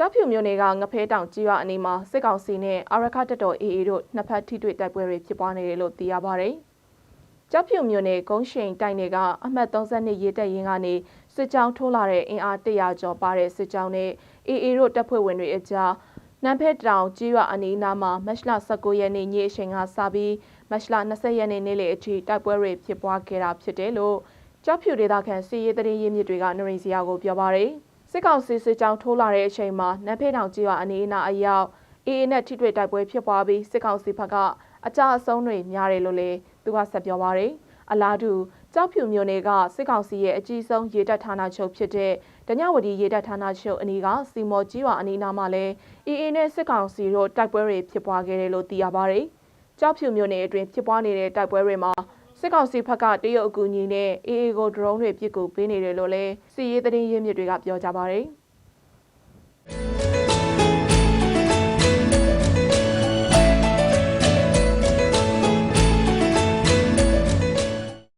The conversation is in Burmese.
ကြောက်ဖြူမြို့နယ်ကငဖဲတောင်ကြီးရွာအနီးမှာစစ်ကောင်စီနဲ့အာရခတပ်တော် AA တို့နှစ်ဖက်ထိတွေ့တိုက်ပွဲတွေဖြစ်ပွားနေတယ်လို့သိရပါဗျ။ကြောက်ဖြူမြို့နယ်ဂုံးရှိန်တိုင်တွေကအမှတ်32ရေတပ်ရင်းကနေစစ်ကြောင်းထိုးလာတဲ့အင်အား100ကျော်ပါတဲ့စစ်ကြောင်းနဲ့ AA တို့တပ်ဖွဲ့ဝင်တွေအကြားနမ်ဖက်တောင်ကြီးရွာအနီးနားမှာမတ်လ19ရက်နေ့ညအချိန်ကစပြီးမတ်လ20ရက်နေ့နေ့လယ်အထိတိုက်ပွဲတွေဖြစ်ပွားခဲ့တာဖြစ်တယ်လို့ကြောက်ဖြူဒေသခံစီရေးတရင်ရင်းမြစ်တွေကနရိစရာကိုပြောပါရယ် စစ်ကောင်စီစစ်ကြောင်းထိုးလာတဲ့အချိန်မှာနမ်ဖက်တောင်ကြီးရွာအနီးအနားအရောက် AA နဲ့ထိတွေ့တိုက်ပွဲဖြစ်ပွားပြီးစစ်ကောင်စီဘက်ကအကြအဆုံးတွေများတယ်လို့လည်းသူကဆက်ပြောပါရယ်အလားတူကြောက်ဖြူမြို့နယ်ကစစ်ကောင်စီရဲ့အကြီးဆုံးရေတပ်ဌာနချုပ်ဖြစ်တဲ့ဒညဝတီရေတပ်ဌာနချုပ်အနီးကစီမော်ကြီးရွာအနီးနားမှာလည်း AA နဲ့စစ်ကောင်စီတို့တိုက်ပွဲတွေဖြစ်ပွားခဲ့တယ်လို့သိရပါဗျ။ကြောက်ဖြူမြို့နယ်အတွင်းဖြစ်ပွားနေတဲ့တိုက်ပွဲတွေမှာ စစ်ကောင်စီဘက်ကတရုတ်အကူအညီနဲ့ AA ကိုဒရုန်းတွေပစ်ကူပေးနေတယ်လို့လည်းစီရေးသတင်းရင်းမြစ်တွေကပြောကြပါဗျ။